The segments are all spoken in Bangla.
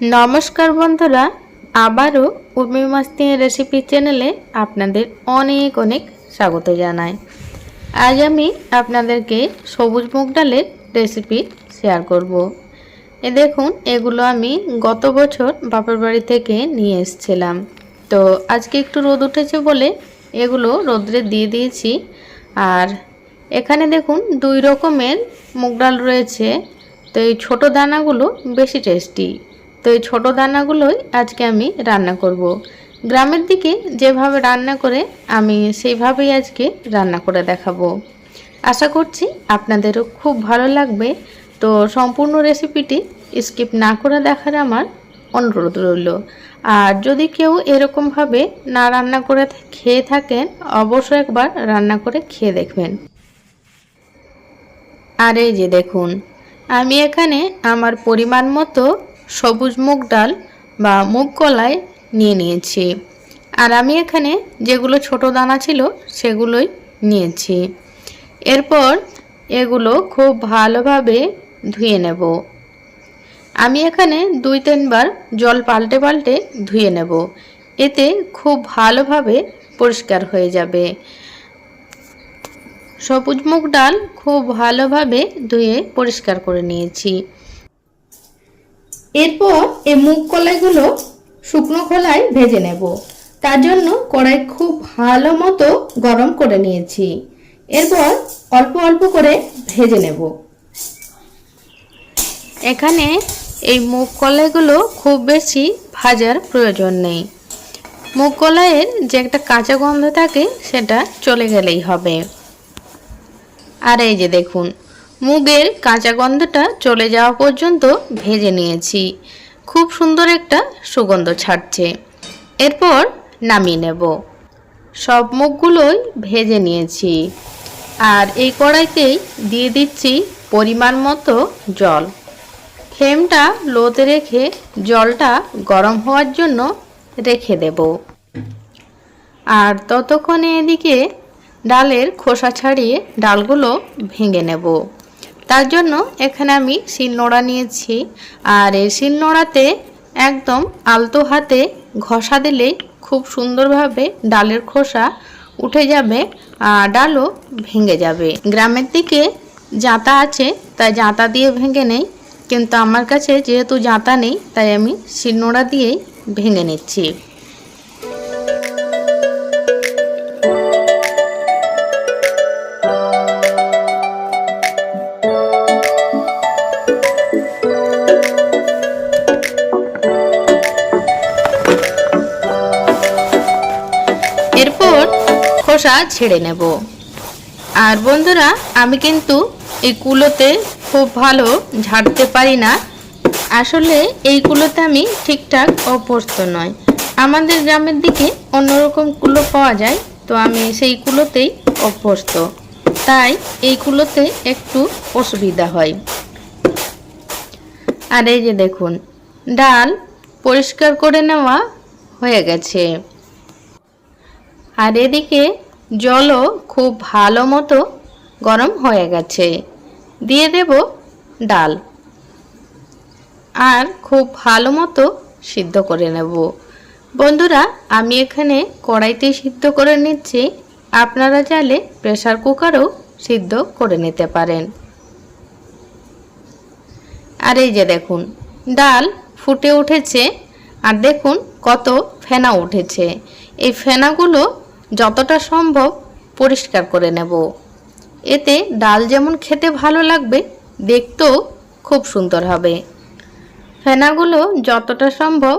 নমস্কার বন্ধুরা, আবারও উর্মি মাস্তি রেসিপি চ্যানেলে আপনাদের অনেক অনেক স্বাগত জানাই। আজ আমি আপনাদেরকে সবুজ মুগ ডালের রেসিপি শেয়ার করব। এ দেখুন, এগুলো আমি গত বছর বাপের বাড়ি থেকে নিয়ে এসেছিলাম। তো আজকে একটু রোদ উঠেছে বলে এগুলো রোদ্রে দিয়ে দিয়েছি। আর এখানে দেখুন, দুই রকমের মুগ ডাল রয়েছে। তো এই ছোটো দানাগুলো বেশি টেস্টি তো এই ছোটো দানাগুলোই আজকে আমি রান্না করব। গ্রামের দিকে যেভাবে রান্না করে, আমি সেইভাবেই আজকে রান্না করে দেখাবো। আশা করছি আপনাদেরও খুব ভালো লাগবে। তো সম্পূর্ণ রেসিপিটি স্কিপ না করে দেখার আমার অনুরোধ রইল। আর যদি কেউ এরকমভাবে না রান্না করে খেয়ে থাকেন, অবশ্যই একবার রান্না করে খেয়ে দেখবেন। আর এই যে দেখুন, আমি এখানে আমার পরিমাণ মতো সবুজ মুগ ডাল বা মুগ কলাই নিয়ে নিয়েছি। আর আমি এখানে যেগুলো ছোট দানা ছিল সেগুলোই নিয়েছি। এরপর এগুলো খুব ভালোভাবে ধুয়ে নেব। আমি এখানে দুই তিনবার জল পাল্টে পাল্টে ধুয়ে নেব। এতে খুব ভালোভাবে পরিষ্কার হয়ে যাবে। সবুজ মুগ ডাল খুব ভালোভাবে ধুয়ে পরিষ্কার করে নিয়েছি। এরপর এই মুগ কলাইগুলো শুকনো খোলায় ভেজে নেব। তার জন্য কড়াই খুব ভালো মতো গরম করে নিয়েছি। এরপর অল্প অল্প করে ভেজে নেব। এখানে এই মুগ কলাইগুলো খুব বেশি ভাজার প্রয়োজন নেই। মুগ কলাইয়ের যে একটা কাঁচা গন্ধ থাকে সেটা চলে গেলেই হবে। আর এই যে দেখুন মুগের কাঁচা গন্ধটা চলে যাওয়া পর্যন্ত ভেজে নিয়েছি। খুব সুন্দর একটা সুগন্ধ ছাড়ছে। এরপর নামিয়ে নেব। সব মুগগুলোই ভেজে নিয়েছি। আর এই কড়াইতেই দিয়ে দিচ্ছি পরিমাণ মতো জল। ফ্লেমটা লোতে রেখে জলটা গরম হওয়ার জন্য রেখে দেব। আর ততক্ষণে এদিকে ডালের খোসা ছাড়িয়ে ডালগুলো ভেঙে নেব। তার জন্য এখানে আমি শিলনোড়া নিয়েছি। আর এই শিলনোড়াতে একদম আলতো হাতে ঘষা দিলেই খুব সুন্দরভাবে ডালের খোসা উঠে যাবে আর ডালও ভেঙে যাবে। গ্রামের দিকে জাঁতা আছে, তাই জাঁতা দিয়ে ভেঙে নেই। কিন্তু আমার কাছে যেহেতু জাঁতা নেই, তাই আমি শিলনোড়া দিয়েই ভেঙে নিচ্ছি। খোসা ছেড়ে নেব। আর বন্ধুরা, আমি কিন্তু এই কুলোতে খুব ভালো ঝাড়তে পারি না। আসলে এই কুলোতে আমি ঠিকঠাক অভ্যস্ত নয় আমাদের গ্রামের দিকে অন্যরকম কুলো পাওয়া যায়, তো আমি সেই কুলোতেই অভ্যস্ত। তাই এই কুলোতে একটু অসুবিধা হয়। আর এই যে দেখুন, ডাল পরিষ্কার করে নেওয়া হয়ে গেছে। আর এদিকে জলও খুব ভালো মতো গরম হয়ে গেছে। দিয়ে দেব ডাল। আর খুব ভালো মতো সিদ্ধ করে নেব। বন্ধুরা, আমি এখানে কড়াইতে সিদ্ধ করে নিচ্ছি। আপনারা চাইলে প্রেসার কুকারও সিদ্ধ করে নিতে পারেন। আর এই যে দেখুন, ডাল ফুটে উঠেছে। আর দেখুন কত ফেনা উঠেছে। এই ফেনাগুলো যতটা সম্ভব পরিষ্কার করে নেব। এতে ডাল যেমন খেতে ভালো লাগবে, দেখতেও খুব সুন্দর হবে। ফেনাগুলো যতটা সম্ভব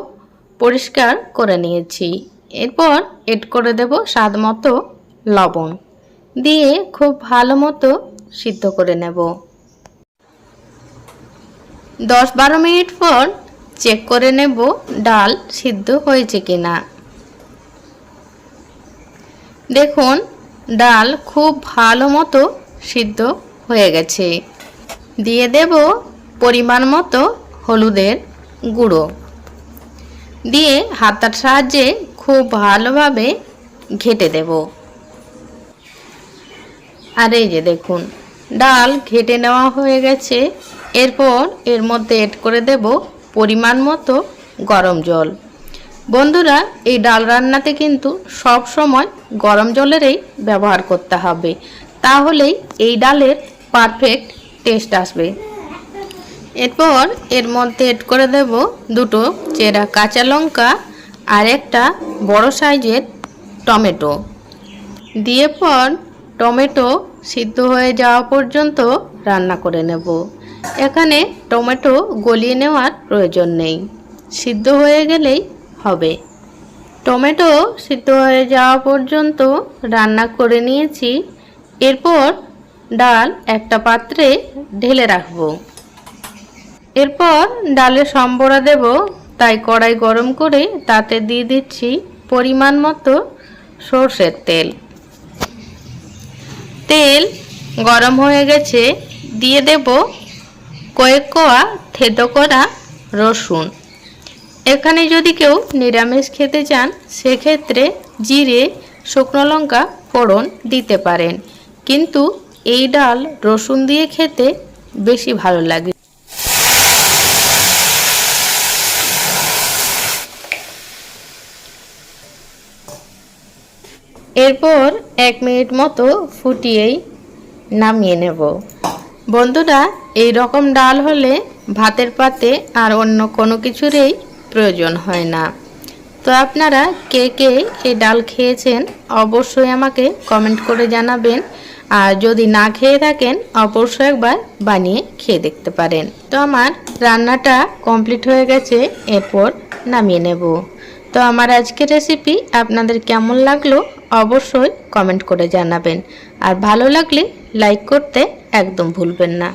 পরিষ্কার করে নিয়েছি। এরপর এড করে দেব স্বাদ মতো লবণ। দিয়ে খুব ভালো মতো সিদ্ধ করে নেব। দশ বারো মিনিট পর চেক করে নেব ডাল সিদ্ধ হয়েছে কিনা। দেখুন, ডাল খুব ভালো মতো সিদ্ধ হয়ে গেছে। দিয়ে দেব পরিমাণ মতো হলুদের গুঁড়ো। দিয়ে হাতার সাহায্যে খুব ভালোভাবে ঘেটে দেব। আর এই যে দেখুন, ডাল ঘেটে নেওয়া হয়ে গেছে। এরপর এর মধ্যে এড করে দেব পরিমাণ মতো গরম জল। বন্ধুরা, এই ডাল রান্নাতে কিন্তু সব সময় গরম জলেরই ব্যবহার করতে হবে। তাহলেই এই ডালের পারফেক্ট টেস্ট আসবে। এরপর এর মধ্যে এড করে দেব দুটো চেরা কাঁচা লঙ্কা আর একটা বড় সাইজের টমেটো। দিয়ে পর টমেটো সিদ্ধ হয়ে যাওয়া পর্যন্ত রান্না করে নেব। এখানে টমেটো গলিয়ে নেওয়ার প্রয়োজন নেই। সিদ্ধ হয়ে গেলেই হবে। টমেটো সিদ্ধ হয়ে যাওয়া পর্যন্ত রান্না করে নিয়েছি। এরপর ডাল একটা পাত্রে ঢেলে রাখব। এরপর ডালে সম্বরা দেব, তাই কড়াই গরম করে তাতে দিয়ে দিচ্ছি পরিমাণ মতো সর্ষের তেল। তেল গরম হয়ে গেছে, দিয়ে দেব কয়েক কোয়া থেতো করা রসুন। এখানে যদি কেউ নিরামিষ খেতে চান, সেক্ষেত্রে জিরে, শুকনো লঙ্কা, ফোড়ন দিতে পারেন। কিন্তু এই ডাল রসুন দিয়ে খেতে বেশি ভালো লাগে। এরপর এক মিনিট মতো ফুটিয়েই নামিয়ে নেব। বন্ধুরা, এই রকম ডাল হলে ভাতের পাতে আর অন্য কোনো কিছুরই প্রয়োজন হয় না। তো আপনারা কে কে এই ডাল খেয়েছেন অবশ্যই আমাকে কমেন্ট করে জানাবেন। আর যদি না খেয়ে থাকেন, অবশ্যই একবার বানিয়ে খেয়ে দেখতে পারেন। তো আমার রান্নাটা কমপ্লিট হয়ে গেছে, এরপর নামিয়ে নেব। তো আমার আজকের রেসিপি আপনাদের কেমন লাগল অবশ্যই কমেন্ট করে জানাবেন। আর ভালো লাগলে লাইক করতে একদম ভুলবেন না।